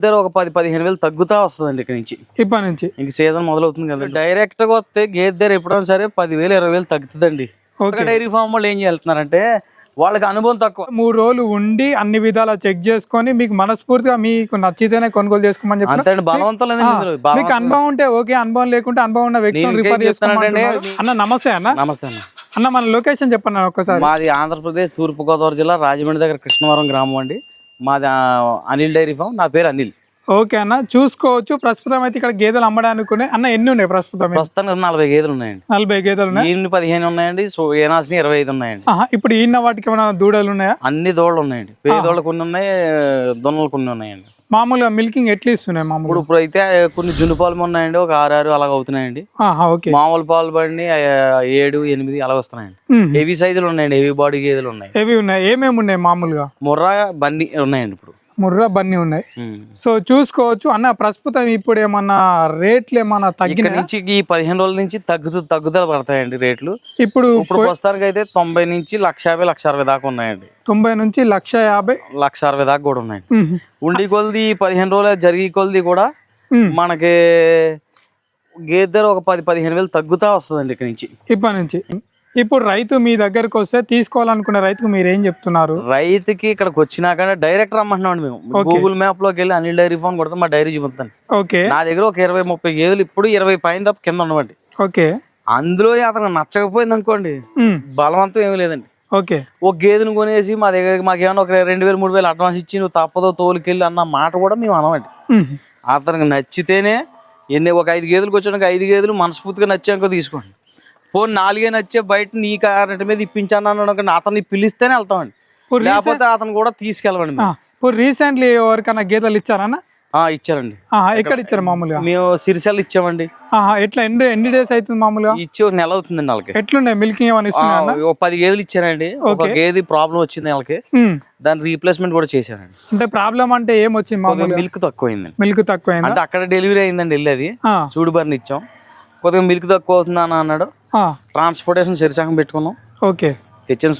ఇద్దరు ఒక పది పదిహేను వేలు తగ్గుతా వస్తుందండి ఇక్కడ నుంచి. ఇప్పటి నుంచి. ఇంక సీజన్ మొదలవుతుంది కదా డైరెక్ట్గా వస్తే గేదె దగ్గర ఎప్పుడైనా సరే పదివేలు ఇరవై వేలు తగ్గుతుందండి. ఓకే. డైరీ ఫామ్ వాళ్ళు ఏం చేస్తున్నారంటే వాళ్ళకి అనుభవం తక్కువ. మూడు రోజులు ఉండి అన్ని విధాలా చెక్ చేసుకొని మీకు మనస్ఫూర్తిగా మీకు నచ్చితేనే కొనుగోలు చేసుకోమని అండి బలవంతం. మీకు అనుభవం ఉంటే ఓకే అనుభవం లేకుంటే అనుభవం ఉన్న వ్యక్తిని నేను రిఫర్ అన్న నమస్తే అన్న. నమస్తే అన్న. అన్న మన లొకేషన్ చెప్పండి ఒక్కసారి. మాది ఆంధ్రప్రదేశ్ తూర్పుగోదావరి జిల్లా రాజమండ్రి దగ్గర కృష్ణవరం గ్రామం అండి. మాది అనిల్ డైరీ ఫామ్. నా పేరు అనిల్. ఓకే అన్న చూసుకోవచ్చు. ప్రస్తుతం అయితే ఇక్కడ గేదెలు అమ్మడానికి. అన్న ఎన్ని ఉన్నాయి ప్రస్తుతం? ప్రస్తుతానికి నలభై గేదెలు ఉన్నాయండి. నలభై గేదెలు ఉన్నాయి. ఈయన పదిహేను ఉన్నాయండి సో ఏనాల్సిన ఇరవై ఐదు ఉన్నాయండి. ఇప్పుడు ఈయన వాటికి ఏమైనా దూడలు ఉన్నాయా? అన్ని దోళ్ళు ఉన్నాయండి. పేదోళ్ళు కొన్ని ఉన్నాయి దొన్నలు కొన్ని ఉన్నాయండి. మామూలుగా మిల్కింగ్ ఎట్లా ఇస్తున్నాయి మామూలు ఇప్పుడు ఇప్పుడు అయితే కొన్ని జున్ను పాలు ఉన్నాయండి ఒక ఆరు ఆరు అలాగ అవుతున్నాయండి. ఓకే. మామూలు పాలు బండి ఏడు ఎనిమిది అలా వస్తున్నాయండి. హెవీ సైజులు ఉన్నాయండి హెవీ బాడీ గేదెలు ఉన్నాయి. ఏవి ఉన్నాయి. ఏమేమి ఉన్నాయి మామూలుగా? ముర్రా బండి ఉన్నాయండి ఇప్పుడు. ముర్రా బన్నీ ఉన్నాయి. సో చూసుకోవచ్చు. అన్న ప్రస్తుతం ఇప్పుడు ఏమన్నా రేట్లు ఏమన్నా తగ్గినాయి నుంచి ఈ పదిహేను రోజుల నుంచి తగ్గుతూ తగ్గుదల పడతాయండి రేట్లు. ఇప్పుడు ఇప్పుడు ప్రస్తుతానికి అయితే తొంభై నుంచి లక్ష యాభై లక్ష అరవై దాకా ఉన్నాయండి. తొంభై నుంచి లక్ష యాభై? లక్ష అరవై దాకా కూడా ఉన్నాయండి ఉమ్. ఉండి కొలది పదిహేను రోజులు జరిగి కొలది కూడా. మనకి గేదె ధర ఒక పది పదిహేను వేలు తగ్గుతా వస్తుందండి ఇక్కడ నుంచి. ఇప్పటి నుంచి. ఇప్పుడు రైతు మీ దగ్గరకు వస్తే తీసుకోవాలనుకునే రైతుకు మీరు ఏం చెప్తున్నారు? రైతుకి ఇక్కడికి వచ్చినాక డైరెక్ట్ రమ్మంటున్నాం మేము. గూగుల్ మ్యాప్లోకి వెళ్ళి అనిల్ డైరీ ఫోన్ కొడితే మా డైరీ చూపుతాను ఓకే. నా దగ్గర ఒక ఇరవై ముప్పై గేదెలు ఇప్పుడు ఇరవై పైన తప్ప కింద ఉండవండి. ఓకే. అందులో అతను నచ్చకపోయింది అనుకోండి. బలవంతం ఏమీ లేదండి. ఓకే. ఒక గేదెను కొనేసి మా దగ్గర మాకు ఏమైనా ఒక రెండు వేలు మూడు వేలు అడ్వాన్స్ ఇచ్చి నువ్వు తప్పదో తోలుకెళ్ళి అన్న మాట కూడా మేము అనమండి. ఉమ్. అతనికి నచ్చితేనే ఎన్ని ఒక ఐదు గేదెలకు వచ్చాక ఐదు గేదెలు మనస్ఫూర్తిగా నచ్చాక తీసుకోండి. పోనీ నాలుగే నచ్చే బయట నీ కారెంట్ మీద ఇప్పించాను అతన్ని పిలిస్తేనే వెళ్తామండి. లేకపోతే అతను కూడా మేము. ఇప్పుడు రీసెంట్లీ ఎవరికైనా గేదెలు ఇచ్చారన్న ఆ ఇచ్చారండి. ఎక్కడ ఇచ్చారు మామూలుగా? మేము సిరిసెల్ ఇచ్చామండి. ఎట్లా? ఎన్ని ఎన్ని డేస్ అవుతుంది మామూలుగా? ఇచ్చి ఒక నెల అవుతుందండి వాళ్ళకి. ఎట్లున్నాయి? మిల్కింగ్ ఏమైనా ఒక పది గేదెలు ఇచ్చానండి. ఒక గేదె ప్రాబ్లం వచ్చింది వాళ్ళకి. దాని రీప్లేస్మెంట్ కూడా చేశానండి. అంటే ప్రాబ్లం అంటే ఏం వచ్చింది మామూలుగా? మిల్క్ తక్కువైందండి. మిల్క్ తక్కువైందా? అంటే అక్కడ డెలివరీ అయిందండి వెళ్ళేది. ఆ, సూడు బర్ని ఇచ్చాం. కొద్దిగా మిల్క్ తక్కువ అవుతుంది అని అన్నాడు. ట్రాన్స్పోర్టేషన్ సిరిసాకం పెట్టుకున్నాం. ఓకే. తెచ్చిన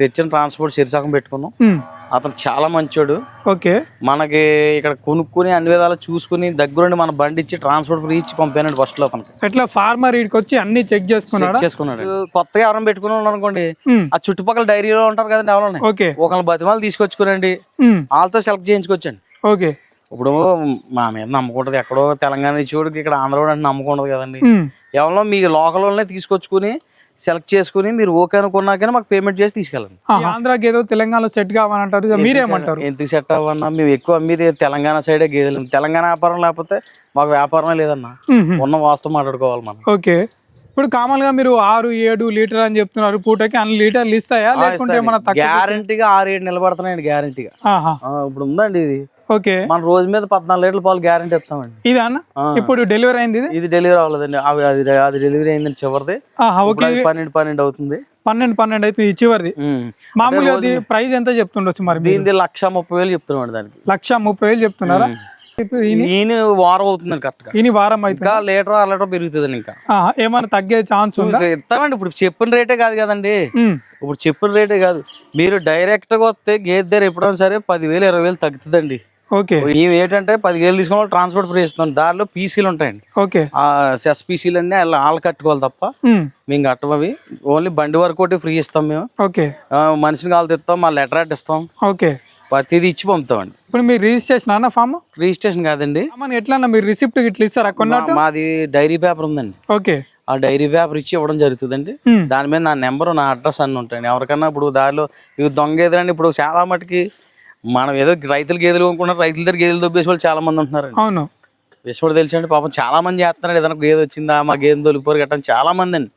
తెచ్చిన ట్రాన్స్పోర్ట్ సిరిసాకం పెట్టుకున్నాం. అతను చాలా మంచోడు. ఓకే. మనకి ఇక్కడ కొనుక్కుని అన్ని విధాలు చూసుకుని దగ్గరుండి మన బండి ఇచ్చి ట్రాన్స్పోర్ట్ ఫ్రీ ఇచ్చి పంపానండి ఫస్ట్లో ఎట్లా ఫార్మర్ ఇక్కడికి వచ్చి అన్ని చెక్ చేసుకున్నాడా? చేసుకున్నాడు. కొత్తగా ఎవరైనా పెట్టుకుని అనుకోండి. ఆ చుట్టుపక్కల డైరీలో ఉంటారు కదండి ఎవరైనా? ఓకే. ఒకళ్ళ బతిమాలు తీసుకొచ్చుకురండి. వాళ్ళతో సెలెక్ట్ చేయించుకోవచ్చండి. ఓకే. ఇప్పుడు మా మీద నమ్మకుంటది ఎక్కడో తెలంగాణ చూడకి ఇక్కడ ఆంధ్ర అంటే నమ్మకుండదు కదండి. ఎవరో మీ లోకల్ వాళ్ళనే తీసుకొచ్చుకుని సెలెక్ట్ చేసుకుని మీరు ఓకే అనుకున్నాకనే మాకు పేమెంట్ చేసి తీసుకెళ్ళండి. ఆంధ్ర గేదో తెలంగాణలో సెట్ కావాలంటారు. మీరేమంటారు? ఎందుకు సెట్ అవ్వన్నా? మేము ఎక్కువ అమ్మేది తెలంగాణ సైడే గేదెలు తెలంగాణ వ్యాపారం లేకపోతే మాకు వ్యాపారమే లేదన్నా. ఉన్న వాస్తవం మాట్లాడుకోవాలి మనం. ఓకే. ఇప్పుడు కామన్గా మీరు ఆరు ఏడు లీటర్ అని చెప్తున్నారు. పూటకి అన్ని లీటర్లు ఇస్తాయా లేకుంటే మన గ్యారంటీగా ఆరు ఏడు నిలబడుతున్నాయండి గ్యారంటీగా. ఇప్పుడు ఉందండి ఇది. ఓకే. మన రోజు మీద పద్నాలుగు లీటర్ల పాలు గ్యారంటీ ఇస్తామండి. ఇది అన్న. ఇప్పుడు డెలివరీ అయింది ఇది? డెలివరీ అవ్వలేదండి. అవి అది అది డెలివరీ అయిందండి చివరిది. పన్నెండు పన్నెండు అవుతుంది. పన్నెండు పన్నెండు అయితే ఈ చివరిది. మామూలుగా అది ప్రైస్ ఎంత చెప్తుండొచ్చు మరి? దీనిది లక్ష ముప్పై వేలు చెప్తున్నాడు దానికి. లక్ష ముప్పై వేలు చెప్తున్నారా? ఈయన- వారం అవుతుందండి కరెక్ట్గా. ఈయన వారం అయితే లీటర్ అర లీటర్ పెరుగుతుందండి ఇంకా. ఏమైనా తగ్గే ఛాన్స్ ఇస్తామండి. ఇప్పుడు చెప్పిన రేటే కాదు కదండి. ఇప్పుడు చెప్పిన రేటే కాదు. మీరు డైరెక్ట్గా వస్తే గేదె దగ్గర ఎప్పుడైనా సరే పదివేలు ఇరవై వేలు తగ్గుతుందండి. ఓకే. ఇవి ఏంటంటే పదివేలు తీసుకుని ట్రాన్స్పోర్ట్ ఫ్రీ ఇస్తాం దారిలో పీసీలు ఉంటాయండి. ఓకే. ఆ సెస్ పీసీలు అన్ని వాళ్ళ కట్టుకోవాలి తప్ప. మేము కట్టమవి ఓన్లీ బండి వరకు ఒకటి ఫ్రీ ఇస్తాం మేము. ఓకే. మనిషిని కావాలి తెస్తాం మా లెటర్ అట్ ఇస్తాం. ఓకే. ప్రతిది ఇచ్చి పంపుతామండి. ఇప్పుడు మీరు రిజిస్ట్రేషన్ అన్న ఫామ్? రిజిస్ట్రేషన్ కాదండి. ఎట్లా అన్న మీరు రిసిప్ట్ ఇట్లా ఇస్తారా మా- మాది డైరీ పేపర్ ఉందండి. ఓకే. ఆ డైరీ పేపర్ ఇచ్చి ఇవ్వడం జరుగుతుందండి. దాని మీద నా నెంబర్ నా అడ్రస్ అన్ని ఉంటాయండి. ఎవరికన్నా ఇప్పుడు దారిలో ఇవి దొంగ ఇప్పుడు చాలా మటుకి మనం ఏదో రైతుల గేదెలు కొనుక్కుంటారు రైతుల దగ్గర గేదెలు దొబ్బేసి వాళ్ళు చాలా మంది ఉంటున్నారండి. అవును. విశ్వడు తెలిసండి పాపం చాలా మంది చేస్తున్నాడు ఏదైనా గేదె వచ్చిందా మా గేదె తొలిపోరు గట్టని చాలా మంది అండి.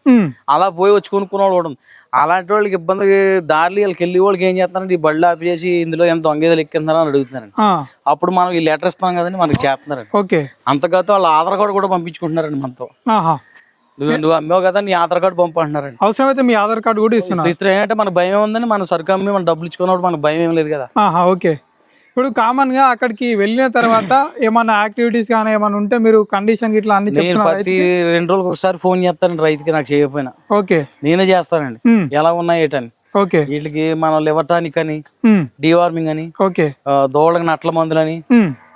అలా పోయి వచ్చి కొనుక్కున్న వాళ్ళు కూడా. అలాంటి వాళ్ళకి ఇబ్బంది దారిలో వాళ్ళకి వెళ్ళి వాళ్ళకి ఏం చేస్తున్నారంటే ఈ బళ్ళు ఆపి చేసి ఇందులో ఎంత దొంగ గేదెలు ఎక్కిందని అడుగుతున్నారండి. అప్పుడు మనం ఈ లెటర్ ఇస్తాం కదండి మనకి చేస్తున్నారండి. ఓకే. అంతకాతో వాళ్ళ ఆధార్ కార్డు కూడా పంపించుకుంటున్నారండి మనతో. నువ్వు నువ్వు అమ్మావు కదా నీ ఆధార్ కార్డు పంపు అంటున్నారండి అవసరమైతే మీ ఆధార్ కార్డు కూడా ఇస్తున్నారు ఇతర ఏంటంటే మన భయం ఉందని మన సరుకు అమ్మి మనం డబ్బులు ఇచ్చుకున్నప్పుడు మనకు భయం ఏం లేదు కదా. ఆహా ఓకే. ఇప్పుడు కామన్గా అక్కడికి వెళ్ళిన తర్వాత ఏమన్నా యాక్టివిటీస్ కానీ ఏమైనా ఉంటే మీరు కండిషన్ ఇట్లా అన్ని ప్రతి రెండు రోజులకు ఒకసారి ఫోన్ చేస్తానండి రైతుకి నాకు చేయకపోయినా. ఓకే. నేనే చేస్తానండి. ఎలా ఉన్నాయి ఏటని. ఓకే. వీటికి మనం లివర్ టానిక్ అని డివార్మింగ్ అని ఓకే. దోళ్ళకి నట్ల మందులని.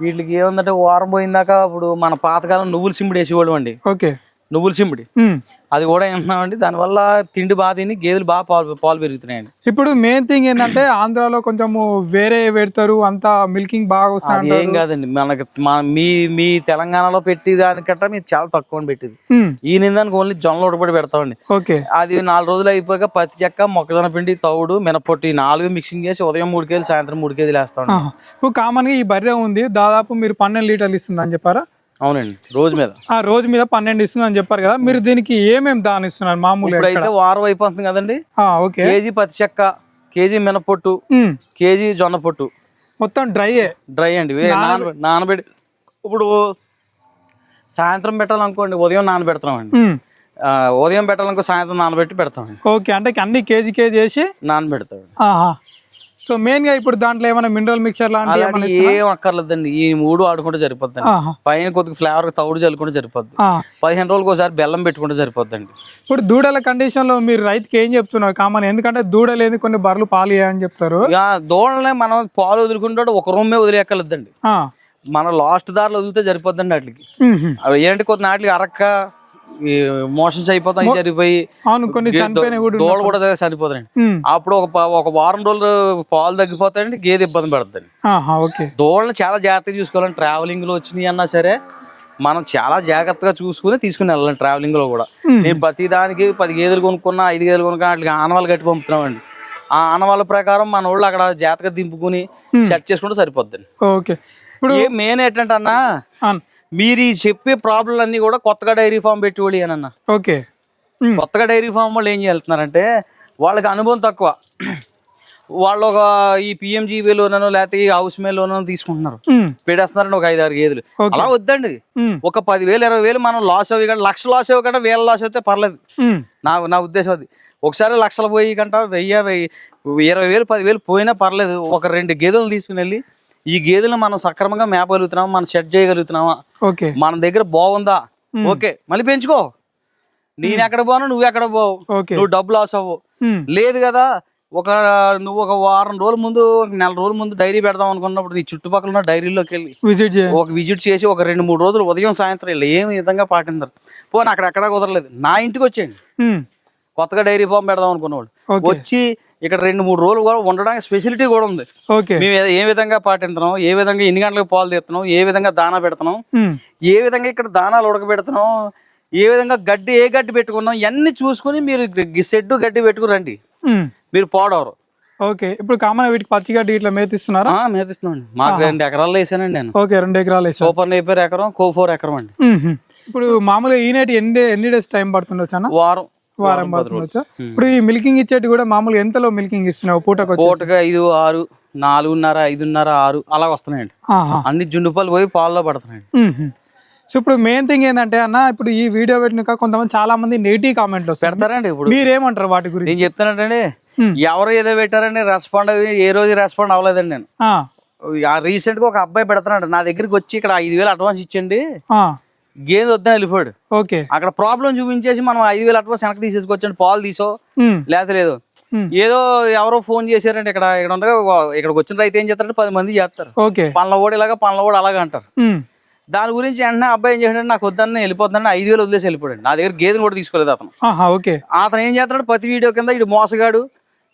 వీటికి ఏముందంటే వారం పోయిందాక ఇప్పుడు మన పాతకాలం నువ్వుల సింబడి వేసేవాడు అండి ఓకే. నువ్వుల సింబడి. ఉమ్. అది కూడా ఏంటండి దానివల్ల తిండి బాగా తిని గేదెలు బాగా పాలు పాలు పెరుగుతున్నాయండి. ఇప్పుడు మెయిన్ థింగ్ ఏంటంటే ఆంధ్రాలో కొంచెము వేరే పెడతారు అంతా మిల్కింగ్ బాగా వస్తుంది ఏం కాదండి. మనకి మన మీ మీ తెలంగాణలో పెట్టి దానికంటే మీరు చాలా తక్కువ పెట్టేది. ఈ నిందానికి ఓన్లీ జొన్నలు ఉడపడి పెడతామండి. ఓకే. అది నాలుగు రోజులు అయిపోయాక పత్తి చెక్క మొక్కజొన్న పిండి తౌడు మినపొట్టి నాలుగు మిక్సింగ్ చేసి ఉదయం మూడు కేజీలు సాయంత్రం మూడు కేజీలు ఆహా. ఇప్పుడు కామన్గా ఈ బర్రె ఉంది దాదాపు మీరు పన్నెండు లీటర్లు ఇస్తుంది అని చెప్పారా? అవునండి. రోజు మీద. ఆ రోజు మీద పన్నెండు ఇస్తుంది అని చెప్పారు కదా. మీరు దీనికి ఏమేమి దాని ఇస్తున్నారు మామూలుగా ఇప్పుడైతే వారం అయిపోతుంది కదండి. ఓకే. కేజీ పత్తి చెక్క కేజీ మినపొట్టు. కేజీ జొన్న పొట్టు మొత్తం డ్రైయే? డ్రై అండి. నానబెట్టి ఇప్పుడు సాయంత్రం పెట్టాలనుకోండి ఉదయం నానబెడతామండి. ఉదయం పెట్టాలనుకో సాయంత్రం నానబెట్టి పెడతామండి. ఓకే. అంటే అన్ని కేజీ కేజీ వేసి నానబెడతామండి. ఆహా. సో మెయిన్గా ఇప్పుడు దాంట్లో ఏమైనా మినరల్ మిక్చర్ లాంటి ఏం అక్కర్లేదండి. ఈ మూడు ఆడుకుంటే సరిపోద్దండి. ఆహా. పైన కొద్దిగా ఫ్లేవర్ తౌడు చల్లుకుంటే సరిపోద్ది. పదిహేను రోజులకు ఒకసారి బెల్లం పెట్టుకుంటే సరిపోద్దండి. ఇప్పుడు దూడల కండిషన్లో మీరు రైతుకి ఏం చెప్తున్నారు? కామన్. ఎందుకంటే దూడ లేని కొన్ని బర్రెలు పాలు ఇయ్యని చెప్తారు. దూడలనే మనం పాలు వదులుకుంటాడు ఒక రూమే వదిలేక్కర్లేదండి ఆ. మనం లాస్ట్ దారిలో వదిలితే సరిపోద్దండి వాటికి. ఏంటి కొద్ది నాటికి అరక్క మోషన్స్ అయిపోతాయి కొన్ని చనిపోయిన కూడా ఉమ్. అప్పుడు ఒక ఒక వారం రోజులు పాలు తగ్గిపోతాయండి గేదె ఇబ్బంది పడుతుంది దోళ్ళని చాలా జాగ్రత్తగా చూసుకోవాలండి. ట్రావెలింగ్లో వచ్చినాయి అన్నా సరే మనం చాలా జాగ్రత్తగా చూసుకుని తీసుకుని వెళ్ళాలి ట్రావెలింగ్లో కూడా. నేను ప్రతి దానికి పది గేదెలు కొనుక్కున్నా ఐదు గేదెలు కొనుక్కున్నా వాటికి ఆనవాళ్ళు కట్టి పంపుతున్నామండి. ఆ ఆనవాళ్ళ ప్రకారం మన వాళ్ళు అక్కడ జాగ్రత్తగా దింపుకుని సెట్ చేసుకుంటే సరిపోద్దండి. ఓకే. ఇప్పుడు మెయిన్ ఏంటంటే అన్న అన్- మీరు ఈ చెప్పే ప్రాబ్లం అన్ని కూడా కొత్తగా డైరీ ఫామ్ పెట్టి వాళ్ళు అన్న ఓకే. కొత్తగా డైరీ ఫామ్ వాళ్ళు ఏం చేస్తున్నారంటే వాళ్ళకి అనుభవం తక్కువ వాళ్ళు ఒక ఈ పిఎంజీబీలోనో లేకపోతే ఈ హౌస్ మేలోనో తీసుకుంటున్నారు ఉమ్. పెట్టేస్తున్నారండి ఒక ఐదు ఆరు గేదెలు. అలా వద్దండి. ఒక పదివేలు ఇరవై వేలు మనం లాస్ అవ్వి కంటే లక్ష లాస్ అవ్వ కంటే వేల లాస్ అయితే పర్లేదు. నా నా ఉద్దేశం అది ఒకసారి లక్షలు పోయి కంట వెయ్యి వెయ్యి ఇరవై వేలు పదివేలు పోయినా పర్లేదు ఒక రెండు గేదెలు తీసుకుని వెళ్ళి ఈ గేదెలు మనం సక్రమంగా మేపగలుగుతున్నామా? మనం సెట్ చేయగలుగుతున్నామా? ఓకే. మన దగ్గర బాగుందా? ఓకే. మళ్ళీ పెంచుకో. నేను ఎక్కడ పోను నువ్వు ఎక్కడ పోవు. నువ్వు డబ్బు లాస్ అవ్వు. లేదు కదా ఒక నువ్వు ఒక వారం రోజుల ముందు నెల రోజుల ముందు డైరీ పెడదాం అనుకున్నప్పుడు నీ చుట్టుపక్కల ఉన్న డైరీలోకి వెళ్ళి విజిట్ చేయ. ఒక విజిట్ చేసి ఒక రెండు మూడు రోజులు ఉదయం సాయంత్రం వెళ్ళి ఏం విధంగా పాటించారు పోనీ అక్కడ ఎక్కడా కుదరలేదు. నా ఇంటికి వచ్చేయండి. కొత్తగా డైరీ ఫామ్ పెడదాం అనుకున్నవాడు. వచ్చి ఇక్కడ రెండు మూడు రోజులు కూడా ఉండడానికి స్పెషాలిటీ కూడా ఉంది. ఓకే. మేము ఏ- విధంగా పాటిస్తున్నాం ఏ విధంగా ఎన్ని గంటలకు పాలు తీస్తున్నాం ఏ విధంగా దానా పెడుతున్నాం. ఏ విధంగా ఇక్కడ దానాలు ఉడకబెడుతున్నాం ఏ విధంగా గడ్డి ఏ గడ్డి పెట్టుకున్నాం ఇవన్నీ చూసుకుని మీరు షెడ్ గడ్డి పెట్టుకుని రండి. ఉమ్. మీరు పాడవరు. ఓకే. ఇప్పుడు కామన్ వీటికి పచ్చిగడ్డి ఇట్లా మేతిస్తున్నారా? మేతిస్తున్నాండి మాకు రెండు ఎకరాల్లో వేసానండి నేను. ఓకే రెండు ఎకరాలు సూపర్ నేపర్ ఎకరం కో ఫోర్ ఎకరం అండి. ఇప్పుడు మామూలుగా ఈనేటి ఎన్ని ఎన్ని డేస్ టైం పడుతుండొచ్చు వారం. వారం పడుతుండొచ్చా ఇప్పుడు ఈ మిల్కింగ్ ఇచ్చేటి కూడా మామూలుగా ఎంతలో మిల్కింగ్ ఇస్తున్నావు? పూటకు పూటగా ఐదు ఆరు నాలుగున్నర ఐదున్నర ఆరు అలా వస్తున్నాయండి. అన్ని జుండు పాలు పోయి పాల్లో పడుతున్నాయండి. సో ఇప్పుడు మెయిన్ థింగ్ ఏంటంటే అన్న ఇప్పుడు ఈ వీడియో పెట్టినాక కొంతమంది చాలా మంది నెగిటివ్ కామెంట్లు పెడతారండి ఇప్పుడు. మీరేమంటారు వాటి గురించి? నేను చెప్తానంటే. ఎవరు ఏదో పెట్టారండి రెస్పాండ్ ఏ రోజు రెస్పాండ్ అవ్వలేదండి నేను. ఆ, రీసెంట్గా ఒక అబ్బాయి పెడుతున్నాడు నా దగ్గరికి వచ్చి ఇక్కడ ఐదు వేలు అడ్వాన్స్ ఇచ్చండి గేదె వద్దని వెళ్ళిపోయాడు. ఓకే. అక్కడ ప్రాబ్లం చూపించేసి మనం ఐదు వేలు అడ్వాన్స్ వెనక్కి తీసేసుకొచ్చండి పాలు తీసో. లేదు. ఉమ్, ఏదో ఎవరో ఫోన్ చేశారంటే ఇక్కడ ఇక్కడ ఉండగా ఇక్కడికి వచ్చిన రైతు ఏం చేస్తారంటే పది మంది చేస్తారు. ఓకే. పనుల ఓడి ఇలాగా పనుల ఓడి అలాగా అంటారు. దాని గురించి వెంటనే అబ్బాయి ఏం చేశాడంటే నాకు వద్దని వెళ్ళిపోతుందని ఐదు వేలు వదిలేసి వెళ్ళిపోయాడు. నా దగ్గర గేదెని కూడా తీసుకోలేదు అతను. ఓకే. అతను ఏం చేస్తున్నాడు ప్రతి వీడియో కింద ఇడు మోసగాడు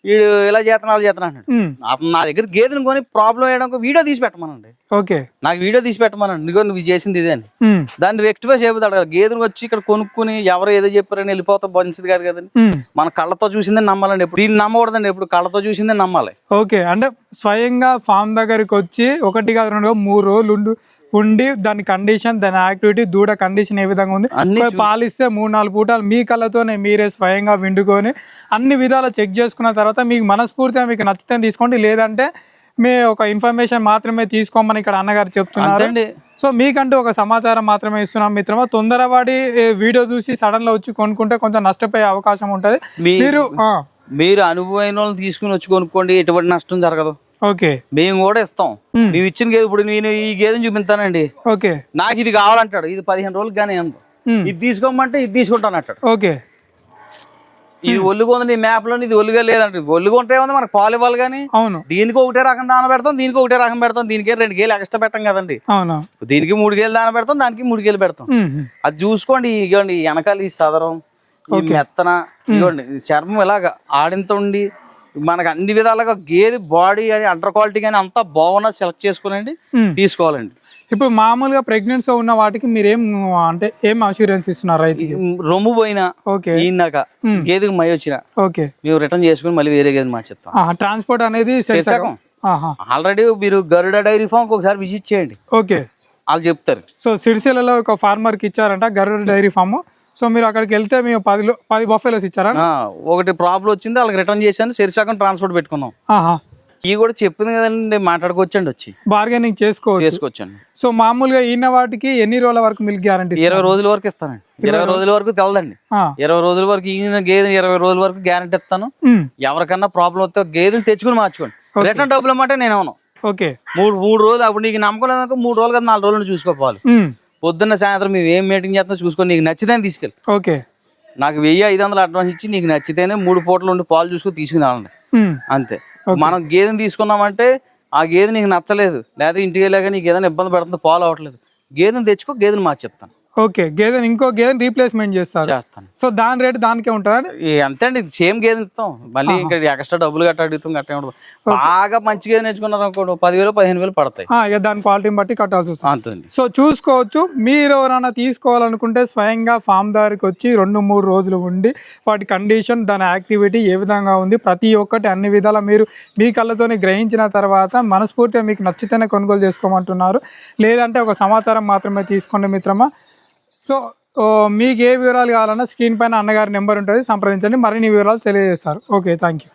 వీడు ఇలా చేస్తున్నా అలా చేస్తున్నా అంటాడు నా దగ్గర గేదెని కొని ప్రాబ్లం వేయడానికి వీడియో తీసి పెట్టమనండి. ఓకే. నాకు వీడియో తీసి పెట్టమనండి. ఇదిగో నువ్వు చేసింది ఇదే అని దాన్ని రెక్టిఫై చేయబోతాడు కదా గేదెని వచ్చి ఇక్కడ కొనుక్కుని ఎవరు ఏదో చెప్పారని వెళ్ళిపోతే మంచిది కాదు కదండి. మన కళ్ళతో చూసిందే నమ్మాలండి ఎప్పుడు. దీన్ని నమ్మకూడదండి. ఎప్పుడు కళ్ళతో చూసిందే నమ్మాలి. ఓకే. అంటే స్వయంగా ఫామ్ దగ్గరికి వచ్చి ఒకటి కాదు రెండు కాదు, మూడు రోజులు ఉండు దాని కండిషన్ దాని యాక్టివిటీ దూడ కండిషన్ ఏ విధంగా ఉంది? పాలిస్తే మూడు నాలుగు పూటలు మీ కళ్ళతోనే మీరే స్వయంగా విండుకొని అన్ని విధాలు చెక్ చేసుకున్న తర్వాత మీకు మనస్ఫూర్తిగా మీకు నచ్చితే తీసుకోండి. లేదంటే మీ ఒక ఇన్ఫర్మేషన్ మాత్రమే తీసుకోమని ఇక్కడ అన్నగారు చెప్తున్నారు. సో మీకంటూ ఒక సమాచారం మాత్రమే ఇస్తున్నాం మిత్రమా. తొందరపడి ఏ, వీడియో చూసి సడన్లో వచ్చి కొనుక్కుంటే కొంచెం నష్టపోయే అవకాశం ఉంటది. మీరు మీరు అనుభవమైన వాళ్ళని తీసుకుని వచ్చి కొనుక్కోండి. ఎటువంటి నష్టం జరగదు. ఓకే. మేము కూడా ఇస్తాం. మేము ఇచ్చిన గేదె ఇప్పుడు నేను ఈ గేదెని చూపిస్తానండి. ఓకే. నాకు ఇది కావాలంటాడు. ఇది పదిహేను రోజులు కానీ. ఇది తీసుకోమంటే ఇది తీసుకుంటాను అంటాడు. ఓకే. ఇది ఒళ్ళుగా ఉంది నీ మ్యాప్లో ఇది ఒళ్ళుగా లేదంటే ఒళ్ళుగా ఉంటే ఉంది మనకు పాలు ఇవ్వాలి కానీ అవును. దీనికి ఒకటే రకం దాన పెడతాం దీనికి ఒకటే రకం పెడతాం. దీనికి రెండు గేలు ఎక్స్ట్రా పెట్టం కదండి. అవును. దీనికి మూడు గేలు దాన పెడతాం దానికి మూడు గేలు పెడతాం. అది చూసుకోండి ఇగోండి ఈ వెనకాల ఈ సదరం ఈ మెత్తన ఇగోండి ఈ చర్మం ఇలాగ ఆడింత ఉండి మనకు అన్ని విధాలుగా గేదె బాడీ కానీ అండర్ క్వాలిటీ కానీ అంతా బాగున్నా సెలెక్ట్ చేసుకునండి. తీసుకోవాలండి. ఇప్పుడు మామూలుగా ప్రెగ్నెన్సీ ఉన్న వాటికి మీరు ఏం అంటే ఏం అష్యూరెన్స్ ఇస్తున్నారు రైతుకి? రొమ్ము పోయినా ఓకే. ఈనాక గేదెకి మై వచ్చిన ఓకే. మేము రిటర్న్ చేసుకుని మళ్ళీ వేరే గేదె మార్చేస్తాం. ట్రాన్స్పోర్ట్ అనేది శీర్షకం ఆల్రెడీ మీరు గరుడ డైరీ ఫామ్ ఒకసారి విజిట్ చేయండి. ఓకే. వాళ్ళు చెప్తారు. సో సిరిసిల్లలో ఒక ఫార్మర్కి ఇచ్చారంట గరుడ డైరీ ఫామ్. సో మీరు అక్కడికి వెళ్తే మేము పది పది బఫెలోస్ ఇచ్చారా? ఒకటి ప్రాబ్లం వచ్చింది వాళ్ళకి రిటర్న్ చేశాను శీర్షకం ట్రాన్స్పోర్ట్ పెట్టుకున్నాం. ఆహా. ఇవి కూడా చెప్పింది కదండి మాట్లాడుకోవచ్చండి వచ్చి. బార్గెనింగ్ చేసుకోవచ్చు. చేసుకోవచ్చండి. సో మామూలుగా ఈయన వాటికి ఎన్ని రోజుల వరకు మిల్క్ గ్యారంటీ ఇరవై రోజుల వరకు ఇస్తానండి. ఇరవై రోజుల. వరకు తెలదండి. ఇరవై రోజుల వరకు ఈయన గేదె ఇరవై రోజుల వరకు గ్యారంటీ ఇస్తాను. ఎవరికన్నా ప్రాబ్లం వస్తే గేదెని తెచ్చుకుని మార్చుకోండి. రిటర్న్ డబ్బులు అమ్మంటే నేను అవును ఓకే. మూడు మూడు రోజులు అప్పుడు నీకు నమ్మకం లేదనుకో మూడు రోజులు కదా నాలుగు రోజులు చూసుకోవాలి. పొద్దున్న సాయంత్రం మేము ఏం మీటింగ్ చేస్తాం చూసుకొని నీకు నచ్చితేనే తీసుకెళ్ళి. ఓకే. నాకు వెయ్యి ఐదు వందలు అడ్వాన్స్ ఇచ్చి నీకు నచ్చితేనే మూడు పూటలు ఉండి పాలు చూసుకొని తీసుకుని రావండి అంతే. మనం గేదెని తీసుకున్నామంటే ఆ గేదె నీకు నచ్చలేదు. లేదా ఇంటికి వెళ్ళాక నీకు ఏదైనా ఇబ్బంది పెడుతుంది పాలు అవ్వట్లేదు. గేదెని తెచ్చుకో గేదెని మార్చి చెప్తాను ఓకే గేదెని ఇంకో గేదెని రీప్లేస్మెంట్ చేస్తారు. చేస్తాను. సో దాని రేట్ దానికే ఉంటుందా? అంతే అండి సేమ్ గేదె ఇస్తాం. మళ్ళీ ఇంకా ఎక్స్ట్రా డబ్బులు కట్ట అడుగుతాం కట్ట ఉండదు. బాగా మంచి గేదె నేర్చుకున్నారు అనుకోండి పదివేలు పదిహేను వేలు పడతాయి. ఇక దాని క్వాలిటీని బట్టి కట్టాల్సి వస్తుంది. సో చూసుకోవచ్చు మీరు ఎవరైనా తీసుకోవాలనుకుంటే స్వయంగా ఫామ్ దారికి వచ్చి రెండు మూడు రోజులు ఉండి వాటి కండిషన్ దాని యాక్టివిటీ ఏ విధంగా ఉంది ప్రతి ఒక్కటి అన్ని విధాల మీరు మీ కళ్ళతోని గ్రహించిన తర్వాత మనస్ఫూర్తిగా మీకు నచ్చితేనే కొనుగోలు చేసుకోమంటున్నారు. లేదంటే ఒక సమాచారం మాత్రమే తీసుకోండి మిత్రమా. సో మీకు ఏ వివరాలు కావాలన్నా స్క్రీన్ పైన అన్నగారి నెంబర్ ఉంటుంది సంప్రదించండి. మరిన్ని వివరాలు తెలియజేస్తారు. Okay thank you